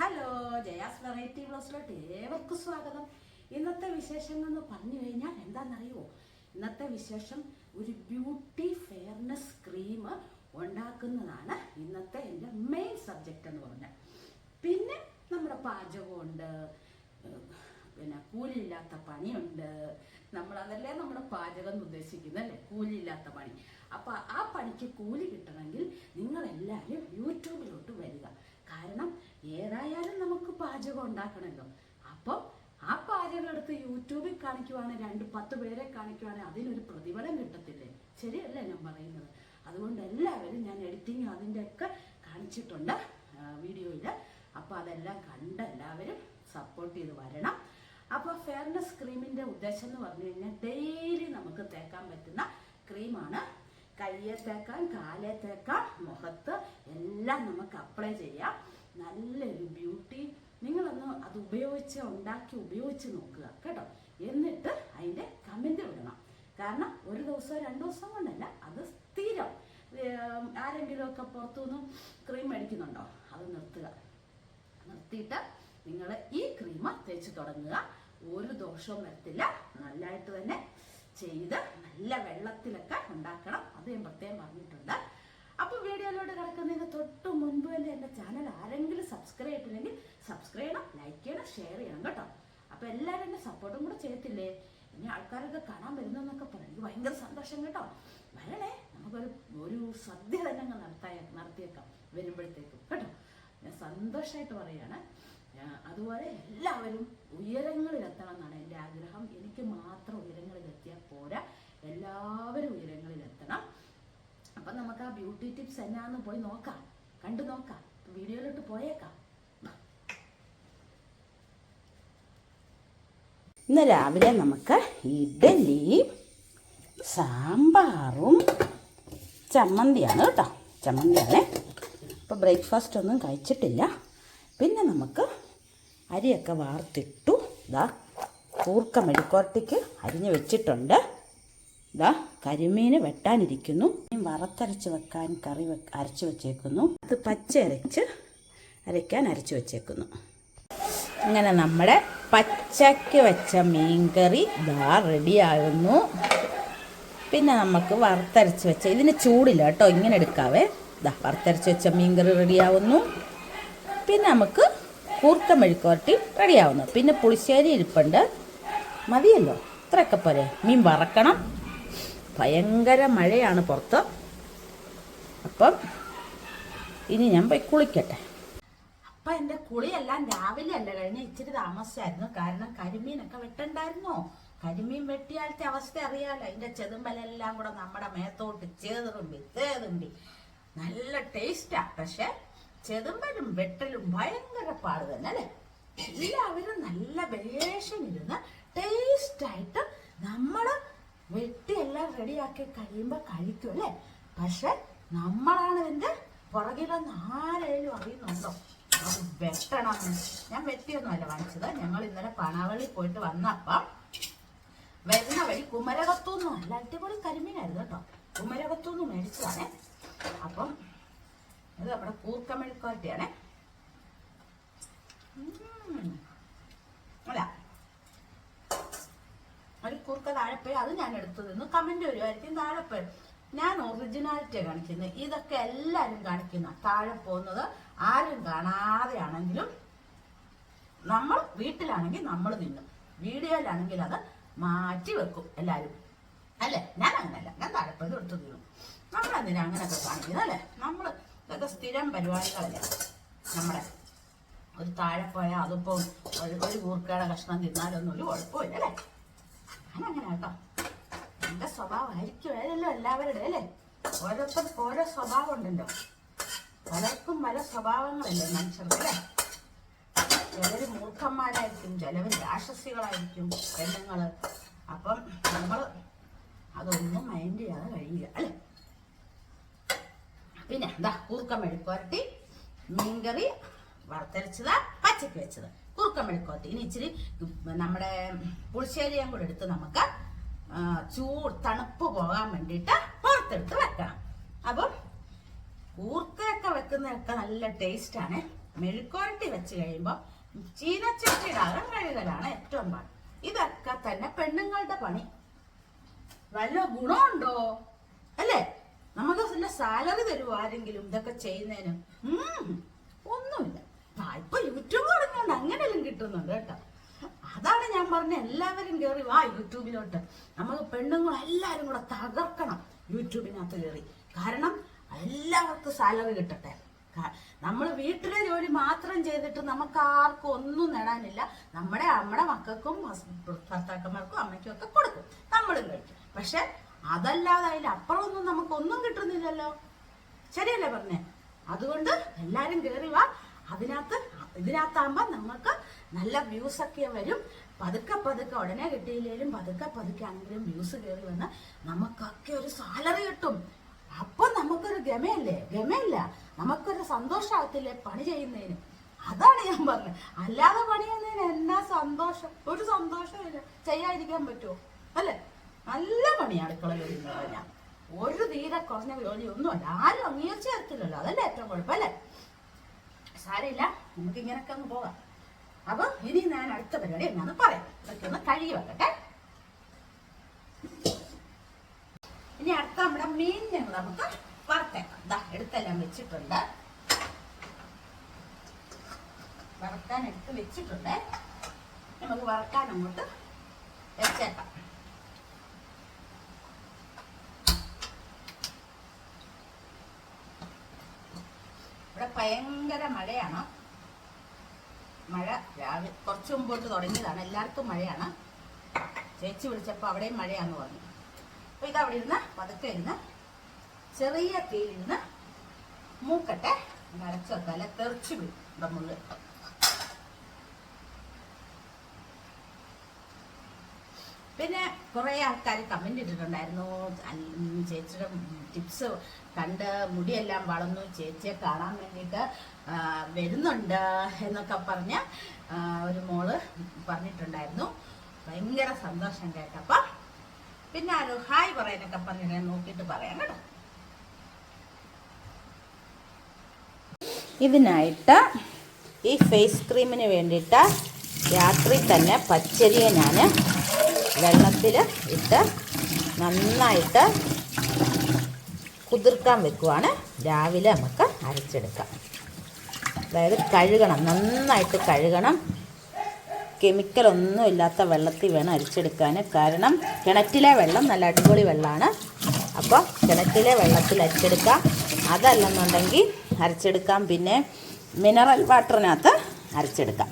Hello Jaya's variety ബ്ലോസിലോട്ട് ഏവർക്കും സ്വാഗതം. ഇന്നത്തെ വിശേഷങ്ങൾ എന്ന് പറഞ്ഞു കഴിഞ്ഞാൽ എന്താണെന്നറിയുമോ ഇന്നത്തെ വിശേഷം ഒരു ബ്യൂട്ടി ഫെയർനെസ് ക്രീം ഉണ്ടാക്കുന്നതാണ് ഇന്നത്തെ എന്റെ മെയിൻ സബ്ജക്റ്റ് എന്ന് പറഞ്ഞാൽ. പിന്നെ നമ്മുടെ പാചകമുണ്ട്. പിന്നെ കൂലിയില്ലാത്ത പണിയുണ്ട്. നമ്മൾ അതല്ലേ നമ്മുടെ പാചകം എന്ന് ഉദ്ദേശിക്കുന്നത് അല്ലേ? കൂലിയില്ലാത്ത പണി. അപ്പൊ ആ പണിക്ക് കൂലി കിട്ടണമെങ്കിൽ നിങ്ങൾ എല്ലാവരും യൂട്യൂബിലോട്ട് വരിക. കാരണം ഏതായാലും നമുക്ക് പാചകം ഉണ്ടാക്കണമല്ലോ അപ്പം ആ പാചകം എടുത്ത് യൂട്യൂബിൽ കാണിക്കുവാണെങ്കിൽ രണ്ട് പത്ത് പേരെ കാണിക്കുവാണെങ്കിൽ അതിനൊരു പ്രതിഫലം കിട്ടത്തില്ലേ? ശരിയല്ലേ ഞാൻ പറയുന്നത്? അതുകൊണ്ട് എല്ലാവരും ഞാൻ എഡിറ്റിങ് അതിന്റെയൊക്കെ കാണിച്ചിട്ടുണ്ട് വീഡിയോയിൽ അപ്പോൾ അതെല്ലാം കണ്ട് എല്ലാവരും സപ്പോർട്ട് ചെയ്ത് വരണം. അപ്പോൾ ഫെയർനെസ് ക്രീമിന്റെ ഉദ്ദേശം എന്ന് പറഞ്ഞു കഴിഞ്ഞാൽ ഡെയിലി നമുക്ക് തേക്കാൻ പറ്റുന്ന ക്രീമാണ് കയ്യെ തേക്കാൻ കാലേ തേക്കാം മുഖത്ത് എല്ലാം നമുക്ക് അപ്ലൈ ചെയ്യാം. നല്ലൊരു ബ്യൂട്ടി നിങ്ങളൊന്ന് അത് ഉപയോഗിച്ച് ഉണ്ടാക്കി ഉപയോഗിച്ച് നോക്കുക കേട്ടോ. എന്നിട്ട് അതിന്റെ കമന്റ് വിടണം കാരണം ഒരു ദിവസം രണ്ട് ദിവസം കൊണ്ടല്ല അത് സ്ഥിരം. ആരെങ്കിലുമൊക്കെ പുറത്തുനിന്നും ക്രീം മേടിക്കുന്നുണ്ടോ? അത് നിർത്തുക. നിർത്തിയിട്ട് നിങ്ങൾ ഈ ക്രീം തേച്ച് തുടങ്ങുക. ഒരു ദോഷവും വരത്തില്ല. നല്ലതായിട്ട് തന്നെ ചെയ്ത് നല്ല വെള്ളത്തിലൊക്കെ ഉണ്ടാക്കണം. അത് ഞാൻ പ്രത്യേകം പറഞ്ഞിട്ടുണ്ട്. അപ്പൊ വീഡിയോയിലോട്ട് കിടക്കുന്നതിന് തൊട്ട് മുൻപ് തന്നെ എന്റെ ചാനൽ ആരെങ്കിലും സബ്സ്ക്രൈബ് ചെയ്തില്ലെങ്കിൽ സബ്സ്ക്രൈബ് ചെയ്യണം ലൈക്ക് ചെയ്യണം ഷെയർ ചെയ്യണം കേട്ടോ. അപ്പോൾ എല്ലാവരും എന്നെ സപ്പോർട്ടും കൂടെ ചെയ്യത്തില്ലേ? ഇനി ആൾക്കാരൊക്കെ കാണാൻ വരുന്നെന്നൊക്കെ പറഞ്ഞു എനിക്ക് ഭയങ്കര സന്തോഷം കേട്ടോ. വരണേ നമുക്കൊരു ഒരു സദ്യ തന്നെ അങ്ങ് നടത്താ നടത്തിയേക്കാം വരുമ്പോഴത്തേക്കും കേട്ടോ. ഞാൻ സന്തോഷമായിട്ട് പറയാണ് അതുപോലെ എല്ലാവരും ഉയരങ്ങളിലെത്തണം എന്നാണ് എന്റെ ആഗ്രഹം. എനിക്ക് മാത്രം ഉയരങ്ങളിലെത്തിയാൽ പോരാ. എല്ലാവരും ഉയരങ്ങളിലെത്തണം. അപ്പം നമുക്ക് ആ ബ്യൂട്ടി ടിപ്സ് എന്നാന്ന് പോയി നോക്കാം. കണ്ടു നോക്കാം. വീഡിയോയിലോട്ട് പോയേക്കാം. ഇന്ന് രാവിലെ നമുക്ക് ഇഡലി സാമ്പാറും ചമ്മന്തിയാണ് കേട്ടോ. ചമ്മന്തിയാണ്. അപ്പോൾ ബ്രേക്ക്ഫാസ്റ്റ് ഒന്നും കഴിച്ചിട്ടില്ല. പിന്നെ നമുക്ക് അരിയൊക്കെ വാർത്തിട്ടു. ഇതാ കൂർക്ക മെഴുക്കോർട്ടിക്ക് അരിഞ്ഞ് വെച്ചിട്ടുണ്ട്. ഇതാ കരിമീന് വെട്ടാനിരിക്കുന്നു. വറുത്തരച്ച് വെക്കാൻ കറി വെ അരച്ച് വെച്ചേക്കുന്നു. അത് പച്ച അരച്ച് അരയ്ക്കാൻ അരച്ച് വെച്ചേക്കുന്നു. അങ്ങനെ നമ്മുടെ പച്ചയ്ക്ക് വെച്ച മീൻകറി ഇതാ റെഡിയാകുന്നു പിന്നെ നമുക്ക് വറുത്തരച്ച് വെച്ച ഇതിന് ചൂടില്ല കേട്ടോ ഇങ്ങനെ എടുക്കാവേ. ഇതാ വറുത്തരച്ച് വെച്ച മീൻകറി റെഡിയാവുന്നു പിന്നെ നമുക്ക് കൂർക്ക മെഴുക്കുവരട്ടി റെഡിയാവുന്നു പിന്നെ പുളിശ്ശേരി ഇരിപ്പുണ്ട്. മതിയല്ലോ ഇത്രയൊക്കെ പോരെ. മീൻ വറക്കണം. ഭയങ്കര മഴയാണ് പുറത്ത്. അപ്പം ഇനി ഞാൻ പോയി കുളിക്കട്ടെ. അപ്പൊ എന്റെ കുളിയെല്ലാം രാവിലെ അല്ല കഴിഞ്ഞ ഇച്ചിരി താമസിച്ചായിരുന്നു. കാരണം കരിമീനൊക്കെ വെട്ടണ്ടായിരുന്നോ? കരിമീൻ വെട്ടിയാലത്തെ അവസ്ഥ അറിയാലോ. അതിന്റെ ചെതുമ്പലെല്ലാം കൂടെ നമ്മുടെ മേത്തോട്ട് ചേതുമ്പി ചേതുമ്പി. നല്ല ടേസ്റ്റാ. പക്ഷെ ചെതുമ്പലും വെട്ടലും ഭയങ്കര പാട് തന്നെ അല്ലേ? എല്ലാവരും നല്ല വേഷം ഇരുന്ന് ടേസ്റ്റായിട്ട് നമ്മൾ വെട്ടി എല്ലാം റെഡിയാക്കി കഴിയുമ്പോൾ കഴിക്കും അല്ലേ? പക്ഷെ നമ്മളാണ് ഇതിന്റെ പുറകിലൊന്ന് ആരെങ്കിലും അറിയുന്നുണ്ടോ? അത് വെട്ടണം. ഞാൻ വെട്ടിയൊന്നുമല്ല വാങ്ങിച്ചത്. ഞങ്ങൾ ഇന്നലെ പണവളി പോയിട്ട് വന്നപ്പം വരുന്ന വഴി കുമരകത്തൂന്നും അല്ല അടിപൊളി കരിമീനായിരുന്നു കേട്ടോ. കുമരകത്തുനിന്ന് മേടിച്ചതാണേ. അപ്പം ഇത് നമ്മുടെ കൂർക്കമെഴുക്കോട്ടയാണേ അല്ല ഒരു കുറുക്ക താഴെപ്പോയി അത് ഞാൻ എടുത്തു തിന്നു കമന്റ് വരുമായിരിക്കും താഴെപ്പോയി. ഞാൻ ഒറിജിനാലിറ്റി കാണിക്കുന്നത്. ഇതൊക്കെ എല്ലാവരും കാണിക്കുന്ന താഴെ പോകുന്നത് ആരും കാണാതെയാണെങ്കിലും നമ്മൾ വീട്ടിലാണെങ്കിൽ നമ്മൾ തിന്നും വീഡിയോയിലാണെങ്കിൽ അത് മാറ്റി വെക്കും എല്ലാവരും അല്ലേ? ഞാൻ അങ്ങനല്ല. ഞാൻ താഴെപ്പോയത് എടുത്തു തിന്നും നമ്മൾ എന്തിനാ അങ്ങനെയൊക്കെ കാണിക്കുന്നത്? അല്ലേ? നമ്മൾ ഇതൊക്കെ സ്ഥിരം പരിപാടികളല്ലേ? നമ്മുടെ ഒരു താഴെ പോയാൽ അതിപ്പോൾ ഒരു കൂർക്കയുടെ കഷ്ണം തിന്നാലൊന്നും ഒരു കുഴപ്പമില്ല അല്ലേ? ഞാനങ്ങനെ കേട്ടോ. എന്റെ സ്വഭാവമായിരിക്കും. ഏതല്ലോ എല്ലാവരുടെ അല്ലേ? ഓരോരുത്തർ ഓരോ സ്വഭാവം ഉണ്ടല്ലോ പലർക്കും പല സ്വഭാവങ്ങളല്ലേ മനുഷ്യർക്ക് അല്ലേ? ചിലര് മൂർഖന്മാരായിരിക്കും ചിലവർ രാക്ഷസികളായിരിക്കും പെണ്ണുങ്ങൾ. അപ്പം നമ്മൾ അതൊന്നും മൈൻഡ് ചെയ്യാതെ കഴിയില്ല അല്ലേ? പിന്നെ എന്താ? കൂർക്കം മെഴുക്കുവരട്ടി മീൻകറി വറുത്തരച്ചത് പച്ചക്ക് വെച്ചത്. കൂർക്ക മെഴുക്കുവരട്ടി ഇനി ഇച്ചിരി നമ്മുടെ പുളിശ്ശേരിയും കൂടെ എടുത്ത് നമുക്ക് ചൂ തണുപ്പ് പോകാൻ വേണ്ടിയിട്ട് പുറത്തെടുത്ത് വെക്കണം. അപ്പം കൂർക്കയൊക്കെ വെക്കുന്നതൊക്കെ നല്ല ടേസ്റ്റാണ് മെഴുക്കോരട്ടി വെച്ച് കഴിയുമ്പോൾ ചീനച്ചട്ടിയുടെ അകം കഴുകലാണ് ഏറ്റവും പാട് ഇതൊക്കെ തന്നെ പെണ്ണുങ്ങളുടെ പണി. വല്ല ഗുണമുണ്ടോ? അല്ലേ? നമുക്ക് നല്ല സാലറി തരുമോ ആരെങ്കിലും ഇതൊക്കെ ചെയ്യുന്നതിന്? ഒന്നുമില്ല. ഇപ്പൊ യൂട്യൂബ് തുടങ്ങിയോണ്ട് അങ്ങനെയെല്ലാം കിട്ടുന്നുണ്ട് കേട്ടോ. അതാണ് ഞാൻ പറഞ്ഞ എല്ലാവരും കയറി വാ യൂട്യൂബിലോട്ട്. നമുക്ക് പെണ്ണുങ്ങൾ എല്ലാവരും കൂടെ തകർക്കണം യൂട്യൂബിനകത്ത് കയറി കാരണം എല്ലാവർക്കും സാലറി കിട്ടട്ടെ. നമ്മൾ വീട്ടിലെ ജോലി മാത്രം ചെയ്തിട്ട് നമുക്ക് ആർക്കും ഒന്നും നേടാനില്ല. നമ്മുടെ നമ്മുടെ മക്കൾക്കും ഭർത്താക്കന്മാർക്കും അമ്മയ്ക്കും ഒക്കെ കൊടുക്കും. നമ്മളും കഴിക്കും. പക്ഷെ അതല്ലാതെ അതിലപ്പുറമൊന്നും നമുക്കൊന്നും കിട്ടുന്നില്ലല്ലോ. ശരിയല്ലേ പറഞ്ഞേ? അതുകൊണ്ട് എല്ലാരും കയറി വാ. അതിനകത്ത് ഇതിനകത്താകുമ്പോൾ നമുക്ക് നല്ല വ്യൂസ് ഒക്കെ വരും. പതുക്കെ പതുക്കെ ഉടനെ കിട്ടിയില്ലെങ്കിലും പതുക്കെ പതുക്കെ ആണെങ്കിലും വ്യൂസ് കയറി വന്ന് നമുക്കൊക്കെ ഒരു സാലറി കിട്ടും. അപ്പൊ നമുക്കൊരു ഗമയല്ലേ? ഗമയില്ല. നമുക്കൊരു സന്തോഷമാകത്തില്ലേ പണി ചെയ്യുന്നതിന്? അതാണ് ഞാൻ പറഞ്ഞത് അല്ലാതെ പണി ചെയ്യുന്നതിന് എന്നാ സന്തോഷം? ഒരു സന്തോഷമില്ല ചെയ്യാതിരിക്കാൻ പറ്റുമോ അല്ലേ? നല്ല പണിയാണ് അടുക്കള ജോലി ഒരു തീരെ കുറഞ്ഞ ജോലി ഒന്നുമല്ല ആരും അംഗീകരിച്ചു തരത്തില്ലല്ലോ. അതല്ലേ ഏറ്റവും കുഴപ്പം അല്ലേ? സാരമില്ല. നമുക്ക് ഇങ്ങനൊക്കെ ഒന്ന് പോകാം. അപ്പൊ ഇനി ഞാൻ അടുത്ത പരിപാടി എന്നാന്ന് പറയാം. ഇതൊക്കെ ഒന്ന് കഴുകി വെക്കട്ടെ. ഇനി അടുത്ത നമ്മുടെ മീൻ ഞങ്ങൾ നമുക്ക് വറുത്തേക്കാം. ദാ എടുത്തെല്ലാം വെച്ചിട്ടുണ്ട്. വറുക്കാൻ എടുത്ത് വെച്ചിട്ടുണ്ട്. നമുക്ക് വറുക്കാൻ അങ്ങോട്ട് വെച്ചേക്കാം. ഇവിടെ ഭയങ്കര മഴയാണ്. മഴ രാവിലെ കുറച്ച് മുമ്പോട്ട് തുടങ്ങിയതാണ്. എല്ലാവർക്കും മഴയാണ്. ചേച്ചി വിളിച്ചപ്പോൾ അവിടെയും മഴയാന്ന് പറഞ്ഞു. അപ്പോൾ അവിടെ ഇരുന്ന് പതുക്കെ ഇരുന്ന് ചെറിയ തീയിൽ നിന്ന് മൂക്കട്ടെ അരച്ച് തല തെറിച്ച് വീഴും. മുള്ളിൽ പിന്നെ കുറേ ആൾക്കാർ കമന്റ് ഇട്ടിട്ടുണ്ടായിരുന്നു. ചേച്ചിയുടെ ടിപ്സ് കണ്ട് മുടിയെല്ലാം വളർന്നു. ചേച്ചിയെ കാണാൻ വേണ്ടിയിട്ട് വരുന്നുണ്ട് എന്നൊക്കെ പറഞ്ഞ് ഒരു മോൾ പറഞ്ഞിട്ടുണ്ടായിരുന്നു. ഭയങ്കര സന്തോഷം കേട്ടപ്പം. പിന്നെ ആരോ ഹായ് പറയാനൊക്കെ പറഞ്ഞിട്ട് നോക്കിയിട്ട് പറയാം കേട്ടോ. ഇതിനായിട്ട് ഈ ഫേസ് ക്രീമിന് വേണ്ടിയിട്ട് രാത്രി തന്നെ പച്ചരിയെ ഞാൻ വെള്ളത്തിൽ ഇട്ട് നന്നായിട്ട് കുതിർക്കാൻ വെക്കുവാണ്. രാവിലെ നമുക്ക് അരച്ചെടുക്കാം. അതായത് കഴുകണം നന്നായിട്ട് കഴുകണം. കെമിക്കലൊന്നും ഇല്ലാത്ത വെള്ളത്തിൽ വേണം അരിച്ചെടുക്കാൻ കാരണം കിണറ്റിലെ വെള്ളം നല്ല അടിപൊളി വെള്ളമാണ്. അപ്പോൾ കിണറ്റിലെ വെള്ളത്തിൽ അരിച്ചെടുക്കാം. അതല്ലെന്നുണ്ടെങ്കിൽ അരച്ചെടുക്കാം. പിന്നെ മിനറൽ വാട്ടറിനകത്ത് അരച്ചെടുക്കാം.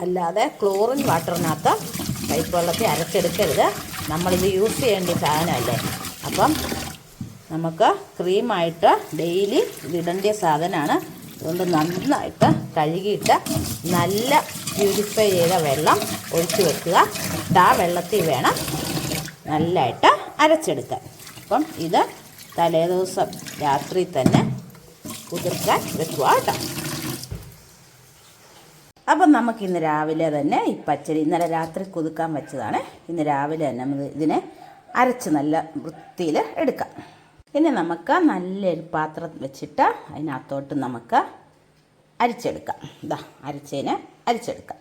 അല്ലാതെ ക്ലോറിൻ വാട്ടറിനകത്ത് പൈപ്പ് വെള്ളത്തിൽ അരച്ചെടുക്കരുത്. നമ്മളിത് യൂസ് ചെയ്യേണ്ട സാധനമല്ലേ? അപ്പം നമുക്ക് ക്രീമായിട്ട് ഡെയിലി ഇതിടേണ്ട സാധനമാണ്. അതുകൊണ്ട് നന്നായിട്ട് കഴുകിയിട്ട് നല്ല പ്യൂരിഫൈ ചെയ്ത വെള്ളം ഒഴിച്ച് വെക്കുക. ആ വെള്ളത്തിൽ വേണം നല്ലതായിട്ട് അരച്ചെടുക്കാൻ. അപ്പം ഇത് തലേദിവസം രാത്രി തന്നെ കുതിർക്കാൻ വെക്കുക കേട്ടോ. അപ്പം നമുക്ക് ഇന്ന് രാവിലെ തന്നെ ഈ പച്ചരി ഇന്നലെ രാത്രി കുതുക്കാൻ വെച്ചതാണ്. ഇന്ന് രാവിലെ തന്നെ നമ്മൾ ഇതിനെ അരച്ച് നല്ല വൃത്തിയിൽ എടുക്കാം. ഇനി നമുക്ക് നല്ലൊരു പാത്രം വെച്ചിട്ട് അതിനകത്തോട്ട് നമുക്ക് അരിച്ചെടുക്കാം. ഇതാ അരച്ചതിന് അരിച്ചെടുക്കാം.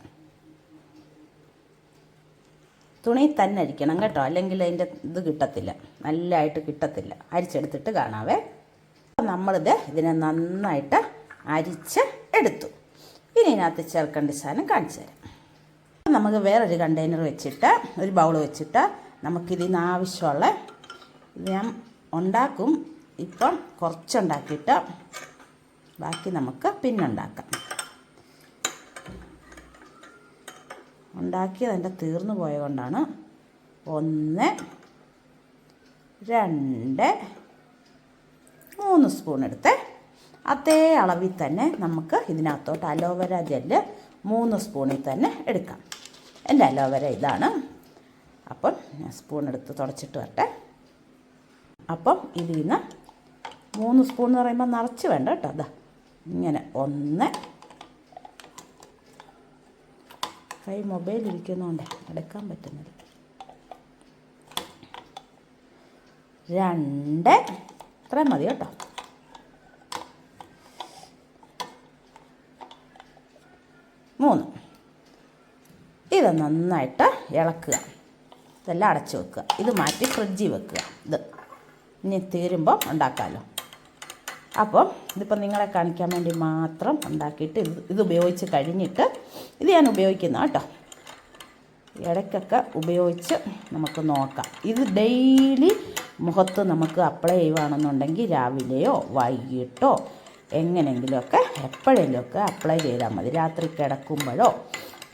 തുണി തന്നെ അരിക്കണം കേട്ടോ. അല്ലെങ്കിൽ അതിന്റെ ഇത് കിട്ടത്തില്ല. നല്ലതായിട്ട് കിട്ടത്തില്ല. അരിച്ചെടുത്തിട്ട് കാണാവേ. നമ്മളിത് ഇതിനെ നന്നായിട്ട് അരിച്ച് എടുത്തു. ഇനി ഇതിനകത്ത് ചേർക്കേണ്ട സാധനം കാണിച്ചു തരാം. നമുക്ക് വേറൊരു കണ്ടെയ്നർ വെച്ചിട്ട് ഒരു ബൗൾ വെച്ചിട്ട് നമുക്കിതിന് ആവശ്യമുള്ള ഞാൻ ഉണ്ടാക്കും. ഇപ്പം കുറച്ചുണ്ടാക്കിയിട്ട് ബാക്കി നമുക്ക് പിന്നെ ഉണ്ടാക്കാം ഉണ്ടാക്കിയത് എന്റെ തീർന്നു പോയതുകൊണ്ടാണ്. ഒന്ന് രണ്ട് മൂന്ന് സ്പൂൺ എടുത്ത്. അതേ അളവിൽ തന്നെ നമുക്ക് ഇതിനകത്തോട്ട് അലോവേര ജെല്ല് മൂന്ന് സ്പൂണിൽ തന്നെ എടുക്കാം. എന്റെ അലോവേര ഇതാണ്. അപ്പം ഞാൻ സ്പൂൺ എടുത്ത് തുടച്ചിട്ട് വരട്ടെ. അപ്പം ഇതിൽ നിന്ന് മൂന്ന് സ്പൂൺ എന്ന് പറയുമ്പോൾ നിറച്ച് വേണ്ട കേട്ടോ. അതാ ഇങ്ങനെ ഒന്ന്. കൈ മൊബൈൽ ഇരിക്കുന്നതുകൊണ്ട് എടുക്കാൻ പറ്റുന്നത് രണ്ട്. ഇത്രയും മതി കേട്ടോ. മൂന്ന്. ഇത് നന്നായിട്ട് ഇളക്കുക. ഇതെല്ലാം അടച്ചു വെക്കുക. ഇത് മാറ്റി ഫ്രിഡ്ജിൽ വെക്കുക. ഇത്. ഇനി തീരുമ്പോൾ ഉണ്ടാക്കാമല്ലോ അപ്പോൾ ഇതിപ്പോൾ നിങ്ങളെ കാണിക്കാൻ വേണ്ടി മാത്രം ഉണ്ടാക്കിയിട്ട് ഇത് ഇത് ഉപയോഗിച്ച് കഴിഞ്ഞിട്ട് ഇത് ഞാൻ ഉപയോഗിക്കുന്ന കേട്ടോ. ഇടയ്ക്കൊക്കെ ഉപയോഗിച്ച് നമുക്ക് നോക്കാം. ഇത് ഡെയിലി മുഖത്ത് നമുക്ക് അപ്ലൈ ചെയ്യുകയാണെന്നുണ്ടെങ്കിൽ രാവിലെയോ വൈകിട്ടോ എങ്ങനെയെങ്കിലുമൊക്കെ എപ്പോഴെങ്കിലുമൊക്കെ അപ്ലൈ ചെയ്താൽ മതി. രാത്രി കിടക്കുമ്പോഴോ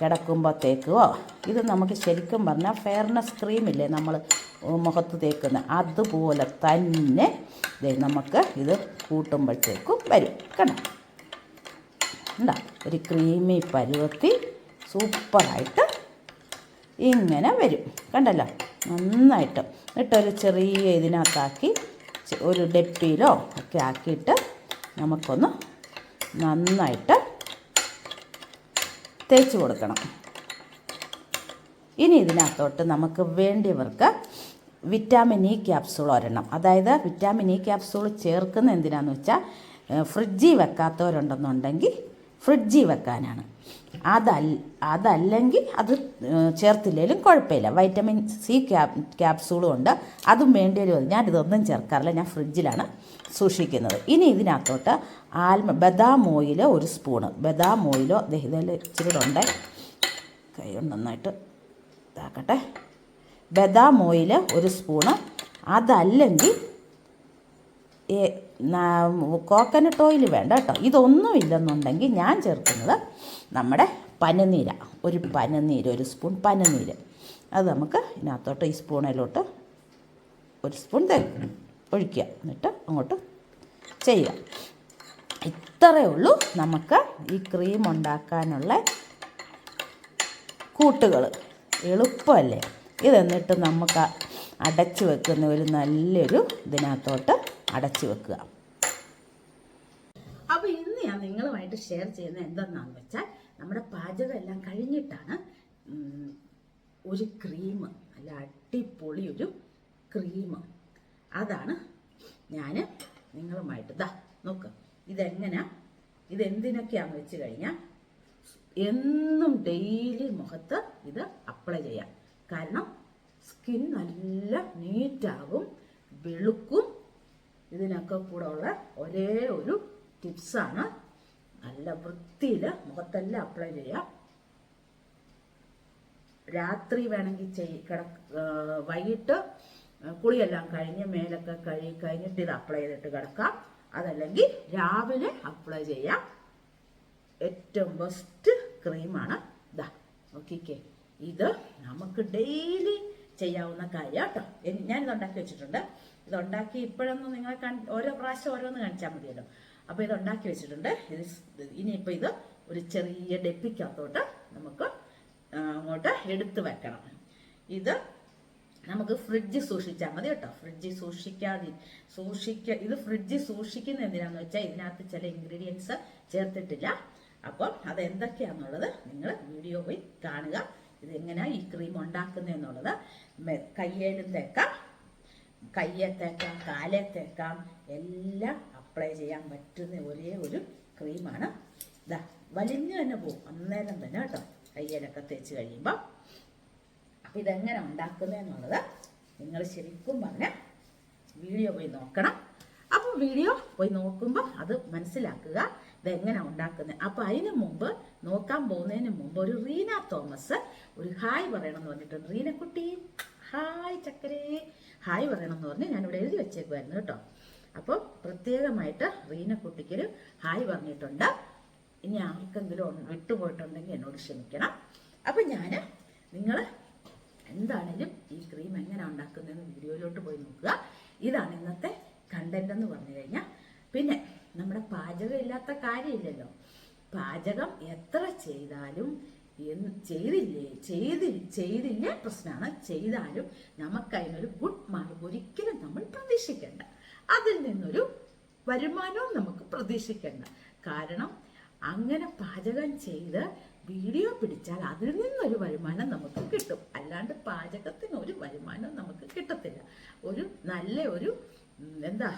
കിടക്കുമ്പോൾ തേക്കുവോ ഇത് നമുക്ക് ശരിക്കും പറഞ്ഞാൽ ഫെയർനെസ് ക്രീമില്ലേ നമ്മൾ മുഖത്ത് തേക്കുന്ന? അതുപോലെ തന്നെ നമുക്ക് ഇത് കൂട്ടുമ്പോഴത്തേക്കും വരും. കണ്ടോ? എന്താ ഒരു ക്രീമി പരുവത്തി സൂപ്പറായിട്ട് ഇങ്ങനെ വരും. കണ്ടല്ലോ? നന്നായിട്ട്. എന്നിട്ടൊരു ചെറിയ ഇതിനകത്താക്കി ഒരു ഡെപ്പിയിലോ ഒക്കെ ആക്കിയിട്ട് നമുക്കൊന്ന് നന്നായിട്ട് തേച്ച് കൊടുക്കണം. ഇനി ഇതിനകത്തോട്ട് നമുക്ക് വേണ്ടിയവർക്ക് വിറ്റാമിൻ ഇ ക്യാപ്സൂൾ ഒരെണ്ണം. അതായത് വിറ്റാമിൻ ഇ ക്യാപ്സൂൾ ചേർക്കുന്ന എന്തിനാണെന്ന് വെച്ചാൽ ഫ്രിഡ്ജിൽ വെക്കാത്തവരുണ്ടെന്നുണ്ടെങ്കിൽ ഫ്രിഡ്ജിൽ വെക്കാനാണ്. അതല്ല അതല്ലെങ്കിൽ അത് ചേർത്തില്ലെങ്കിലും കുഴപ്പമില്ല. വൈറ്റമിൻ സി ക്യാപ് ക്യാപ്സൂളും ഉണ്ട്. അതും വേണ്ടി വരും ഞാനിതൊന്നും ചേർക്കാറില്ല. ഞാൻ ഫ്രിഡ്ജിലാണ് സൂക്ഷിക്കുന്നത്. ഇനി ഇതിനകത്തോട്ട് ആൽമ ബദാം ഓയിൽ ഒരു സ്പൂണ്. ബദാം ഓയിലോ ദഹിതയിൽ ഇച്ചിരി ഉണ്ട്. കൈ നന്നായിട്ട് ഇതാക്കട്ടെ. ബദാം ഓയിൽ ഒരു സ്പൂണ്. അതല്ലെങ്കിൽ കോക്കനട്ട് ഓയിൽ വേണ്ട കേട്ടോ. ഇതൊന്നും ഇല്ലെന്നുണ്ടെങ്കിൽ ഞാൻ ചേർക്കുന്നത് നമ്മുടെ പനനീര. ഒരു പനനീര് ഒരു സ്പൂൺ പനനീര്. അത് നമുക്ക് ഇതിനകത്തോട്ട് ഈ സ്പൂണിലോട്ട് ഒരു സ്പൂൺ ഒഴിക്കുക. എന്നിട്ട് അങ്ങോട്ട് ചെയ്യുക. ഇത്രയേ ഉള്ളൂ നമുക്ക് ഈ ക്രീം ഉണ്ടാക്കാനുള്ള കൂട്ടുകൾ എളുപ്പമല്ലേ? ഇതെന്നിട്ട് നമുക്ക് അടച്ചു വെക്കുന്ന ഒരു നല്ലൊരു ഇതിനകത്തോട്ട് അടച്ചു വെക്കുക. അപ്പോൾ ഇന്ന് ഞാൻ നിങ്ങളുമായിട്ട് ഷെയർ ചെയ്യുന്നത് എന്തെന്നാന്ന് വെച്ചാൽ നമ്മുടെ പാചകം എല്ലാം കഴിഞ്ഞിട്ടാണ് ഒരു ക്രീം നല്ല അടിപൊളി ഒരു ക്രീം അതാണ് ഞാൻ നിങ്ങളുമായിട്ട് ദാ നോക്ക്. ഇതെങ്ങനെ? ഇതെന്തിനൊക്കെയാണെന്ന് വെച്ച് കഴിഞ്ഞാൽ എന്നും ഡെയിലി മുഖത്ത് ഇത് അപ്ലൈ ചെയ്യാം. കാരണം സ്കിൻ നല്ല നീറ്റാകും വെളുക്കും ഇതിനൊക്കെ കൂടെ ഉള്ള ഒരേ ഒരു ടിപ്സാണ് നല്ല വൃത്തിയിൽ മുഖത്തെല്ലാം അപ്ലൈ ചെയ്യാം. രാത്രി വേണമെങ്കിൽ ചെയ് കിട വൈകിട്ട് കുളിയെല്ലാം കഴിഞ്ഞ് മേലൊക്കെ കഴുകി കഴിഞ്ഞിട്ട് ഇത് അപ്ലൈ ചെയ്തിട്ട് കിടക്കാം. അതല്ലെങ്കിൽ രാവിലെ അപ്ലൈ ചെയ്യാം. ഏറ്റവും ബെസ്റ്റ് ക്രീമാണ് ഇതാ നോക്കിക്കേ. ഇത് നമുക്ക് ഡെയിലി ചെയ്യാവുന്ന കാര്യം കേട്ടോ ഞാനിത് ഉണ്ടാക്കി വെച്ചിട്ടുണ്ട്. ഇത് ഉണ്ടാക്കി ഇപ്പോഴൊന്നും നിങ്ങളെ കാൺ ഓരോ പ്രാവശ്യം ഓരോന്ന് കാണിച്ചാൽ മതിയല്ലോ. അപ്പോൾ ഇത് ഉണ്ടാക്കി വെച്ചിട്ടുണ്ട്. ഇത് ഇനിയിപ്പോൾ ഇത് ഒരു ചെറിയ ഡെപ്പിക്കകത്തോട്ട് നമുക്ക് അങ്ങോട്ട് എടുത്തു വെക്കണം. ഇത് നമുക്ക് ഫ്രിഡ്ജ് സൂക്ഷിച്ചാൽ മതി കേട്ടോ. ഫ്രിഡ്ജ് സൂക്ഷിക്കാതി സൂക്ഷിക്ക ഇത് ഫ്രിഡ്ജ് സൂക്ഷിക്കുന്ന എന്തിനാന്ന് വെച്ചാൽ ഇതിനകത്ത് ചില ഇൻഗ്രീഡിയൻസ് ചേർത്തിട്ടില്ല. അപ്പം അത് എന്തൊക്കെയാണെന്നുള്ളത് നിങ്ങൾ വീഡിയോ പോയി കാണുക. ഇതെങ്ങനെയാണ് ഈ ക്രീം ഉണ്ടാക്കുന്നതെന്നുള്ളത് കയ്യേലും കയ്യെ തേക്കാം കാലെ തേക്കാം എല്ലാം അപ്ലൈ ചെയ്യാൻ പറ്റുന്ന ഒരേ ഒരു ക്രീമാണ് ഇതാ വലിഞ്ഞു തന്നെ പോകും അന്നേരം തന്നെ കേട്ടോ കയ്യിലൊക്കെ തേച്ച് കഴിയുമ്പോൾ അപ്പം ഇതെങ്ങനെ ഉണ്ടാക്കുന്നതെന്നുള്ളത് നിങ്ങൾ ശരിക്കും പറഞ്ഞ വീഡിയോ പോയി നോക്കണം. അപ്പോൾ വീഡിയോ പോയി നോക്കുമ്പോൾ അത് മനസ്സിലാക്കുക ഇതെങ്ങനെ ഉണ്ടാക്കുന്നത് അപ്പം അതിന് മുമ്പ് നോക്കാൻ പോകുന്നതിന് മുമ്പ് ഒരു റീന തോമസ് ഒരു ഹായ് പറയണമെന്ന് പറഞ്ഞിട്ടുണ്ട്. റീനക്കുട്ടി ഹായ് ചക്കരേ. ഹായ് പറയണം എന്ന് പറഞ്ഞ് ഇവിടെ എഴുതി വെച്ചേക്കുമായിരുന്നു കേട്ടോ. അപ്പോൾ പ്രത്യേകമായിട്ട് റീന റീനക്കുട്ടിക്കൊരു ഹായ് പറഞ്ഞിട്ടുണ്ട്. ഇനി ആർക്കെങ്കിലും വിട്ടുപോയിട്ടുണ്ടെങ്കിൽ എന്നോട് ക്ഷമിക്കണം. അപ്പം ഞാൻ നിങ്ങൾ എന്താണേലും ഈ ക്രീം എങ്ങനെ ഉണ്ടാക്കുന്നതെന്ന് വീഡിയോയിലോട്ട് പോയി നോക്കുക. ഇതാണ് ഇന്നത്തെ കണ്ടന്റ് എന്ന് പറഞ്ഞു കഴിഞ്ഞാൽ പിന്നെ നമ്മുടെ പാചകം ഇല്ലാത്ത കാര്യമില്ലല്ലോ. പാചകം എത്ര ചെയ്താലും എന്ത് ചെയ്തില്ലേ? ചെയ്തി ചെയ്തില്ലേ പ്രശ്നമാണ് ചെയ്താലും നമുക്കതിനൊരു ഗുഡ് മാർക്ക് ഒരിക്കലും നമ്മൾ പ്രതീക്ഷിക്കേണ്ട. അതിൽ നിന്നൊരു വരുമാനവും നമുക്ക് പ്രതീക്ഷിക്കേണ്ട. കാരണം അങ്ങനെ പാചകം ചെയ്ത് വീഡിയോ പിടിച്ചാൽ അതിൽ നിന്നൊരു വരുമാനം നമുക്ക് കിട്ടും. അല്ലാണ്ട് പാചകത്തിന് ഒരു വരുമാനം നമുക്ക് കിട്ടത്തില്ല. ഒരു നല്ല ഒരു എന്താ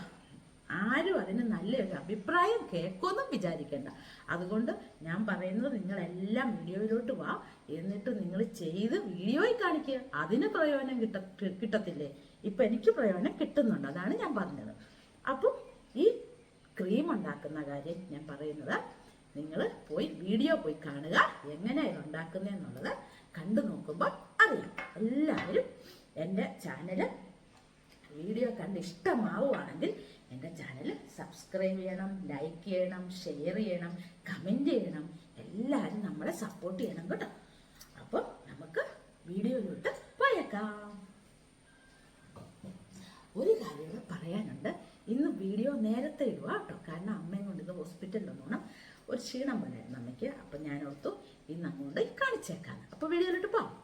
ആരും അതിന് നല്ലൊരു അഭിപ്രായം കേൾക്കുമെന്നും വിചാരിക്കേണ്ട. അതുകൊണ്ട് ഞാൻ പറയുന്നത് നിങ്ങളെല്ലാം വീഡിയോയിലോട്ട് വാ. എന്നിട്ട് നിങ്ങൾ ചെയ്ത് വീഡിയോയിൽ കാണിക്കുക അതിന് പ്രയോജനം കിട്ട കിട്ടത്തില്ലേ? ഇപ്പം എനിക്ക് പ്രയോജനം കിട്ടുന്നുണ്ട്. അതാണ് ഞാൻ പറഞ്ഞത്. അപ്പം ഈ ക്രീം ഉണ്ടാക്കുന്ന കാര്യം ഞാൻ പറയുന്നത് നിങ്ങൾ പോയി വീഡിയോ പോയി കാണുക. എങ്ങനെയാണ് ഉണ്ടാക്കുന്നതെന്നുള്ളത് കണ്ടു നോക്കുമ്പോൾ അറിയാം. എല്ലാവരും എന്റെ ചാനൽ വീഡിയോ കണ്ട് ഇഷ്ടമാവുകയാണെങ്കിൽ സബ്സ്ക്രൈബ് ചെയ്യണം ലൈക്ക് ചെയ്യണം ഷെയർ ചെയ്യണം കമന്റ് ചെയ്യണം. എല്ലാവരും നമ്മളെ സപ്പോർട്ട് ചെയ്യണം കേട്ടോ. അപ്പോൾ നമുക്ക് വീഡിയോയിലോട്ട് പോയേക്കാം. ഒരു കാര്യം പറയാനുണ്ട്. ഇന്ന് വീഡിയോ നേരത്തെ ഇടുക കേട്ടോ. കാരണം അമ്മയും കൊണ്ട് ഇത് ഹോസ്പിറ്റലിൽ പോകണം ഒരു ക്ഷീണം പോലായിരുന്നു അമ്മയ്ക്ക്. അപ്പം ഞാൻ ഓർത്തു ഇന്ന് അങ്ങോട്ട് കാണിച്ചേക്കാം. അപ്പോൾ വീഡിയോയിലോട്ട് പോകാം.